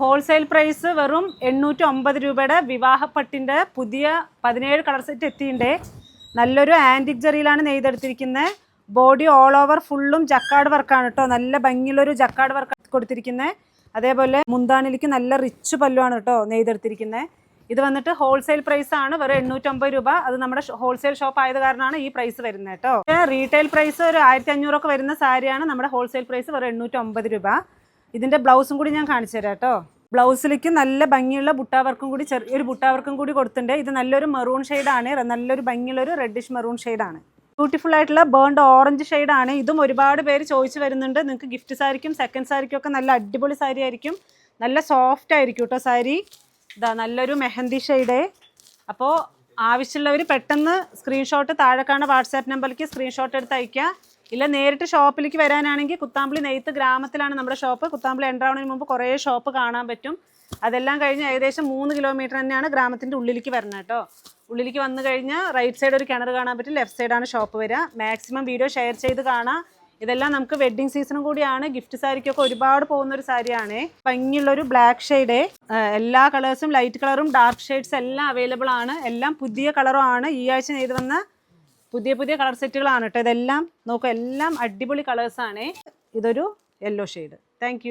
Wholesale price വെറും എണ്ണൂറ്റി ഒമ്പത് രൂപയുടെ വിവാഹപ്പട്ടിന്റെ പുതിയ പതിനേഴ് കളർ സെറ്റ് എത്തിയിട്ടുണ്ട്. നല്ലൊരു ആന്റിക് ജറിയിലാണ് നെയ്തെടുത്തിരിക്കുന്നത് ബോഡി ഓൾ ഓവർ ഫുള്ളും ജക്കാർഡ് വർക്കാണ് കേട്ടോ നല്ല ഭംഗിയുള്ളൊരു ജക്കാർഡ് വർക്ക് കൊടുത്തിരിക്കുന്നത് അതേപോലെ മുന്താണിലേക്ക് നല്ല റിച്ച് പല്ലുവാണ് കേട്ടോ നെയ്തെടുത്തിരിക്കുന്നത് ഇത് വന്നിട്ട് ഹോൾസെയിൽ പ്രൈസ് ആണ് വെറും എണ്ണൂറ്റമ്പത് രൂപ. അത് നമ്മുടെ ഹോൾസെയിൽ ഷോപ്പ് ആയത് കാരണമാണ് ഈ പ്രൈസ് വരുന്നത് കേട്ടോ റീറ്റെയിൽ പ്രൈസ് ഒരു ആയിരത്തി അഞ്ഞൂറൊക്കെ വരുന്ന സാരിയാണ് നമ്മുടെ ഹോൾസെയിൽ പ്രൈസ് വെറും എണ്ണൂറ്റമ്പത് രൂപ. ഇതിന്റെ ബ്ലൗസും കൂടി ഞാൻ കാണിച്ചു തരാം കേട്ടോ. ബ്ലൗസിലേക്ക് നല്ല ഭംഗിയുള്ള ബുട്ടാവർക്കും കൂടി ചെറിയൊരു ബുട്ടാവർക്കും കൂടി കൊടുത്തിട്ടുണ്ട്. ഇത് നല്ലൊരു മെറൂൺ ആണ്. നല്ലൊരു ഭംഗിയുള്ള ഒരു റെഡിഷ് മെറൂൺ ആണ്. ബ്യൂട്ടിഫുൾ ആയിട്ടുള്ള ബേൺഡ് ഓറഞ്ച് ആണ്. ഇതും ഒരുപാട് പേര് ചോദിച്ചു വരുന്നുണ്ട്. നിങ്ങൾക്ക് ഗിഫ്റ്റ് സാരിക്കും സെക്കൻഡ് സാരിക്കും ഒക്കെ നല്ല അടിപൊളി സാരി ആയിരിക്കും. നല്ല സോഫ്റ്റ് ആയിരിക്കും കേട്ടോ സാരി. ഇതാ നല്ലൊരു മെഹന്തി ഷെയ്ഡ് അപ്പോൾ ആവശ്യമുള്ളവർ പെട്ടെന്ന് സ്ക്രീൻഷോട്ട് താഴെ കാണുന്ന വാട്സാപ്പ് നമ്പറിലേക്ക് സ്ക്രീൻഷോട്ട് എടുത്ത് അയക്കുക ഇല്ല നേരിട്ട് ഷോപ്പിലേക്ക് വരാനാണെങ്കിൽ കുത്താമ്പിളി നെയ്ത്ത് ഗ്രാമത്തിലാണ് നമ്മുടെ ഷോപ്പ്. കുത്താമ്പളി എൻട്രാവണതിന് മുമ്പ് കുറേ ഷോപ്പ് കാണാൻ പറ്റും. അതെല്ലാം കഴിഞ്ഞ് ഏകദേശം മൂന്ന് കിലോമീറ്റർ തന്നെയാണ് ഗ്രാമത്തിന്റെ ഉള്ളിലേക്ക് വരുന്നത് കേട്ടോ. ഉള്ളിലേക്ക് വന്നു കഴിഞ്ഞാൽ റൈറ്റ് സൈഡ് ഒരു കിണർ കാണാൻ പറ്റും ലെഫ്റ്റ് സൈഡാണ് ഷോപ്പ് വരിക. മാക്സിമം വീഡിയോ ഷെയർ ചെയ്ത് കാണാം. ഇതെല്ലാം നമുക്ക് വെഡ്ഡിങ് സീസണും കൂടിയാണ്. ഗിഫ്റ്റ് സാരിക്കൊക്കെ ഒരുപാട് പോകുന്ന ഒരു സാരിയാണ്. ഭംഗിയുള്ള ഒരു ബ്ലാക്ക് ഷെയ്ഡ് എല്ലാ കളേഴ്സും ലൈറ്റ് കളറും ഡാർക്ക് ഷെയ്ഡ്സ് എല്ലാം അവൈലബിൾ ആണ്. എല്ലാം പുതിയ കളറും ആണ്. ഈ ആഴ്ച നെയ്ത് വന്ന പുതിയ പുതിയ കളർ സെറ്റുകളാണ് കേട്ടോ. ഇതെല്ലാം നോക്കുക എല്ലാം അടിപൊളി കളേഴ്സാണ് ഇതൊരു യെല്ലോ ഷെയ്ഡ് താങ്ക്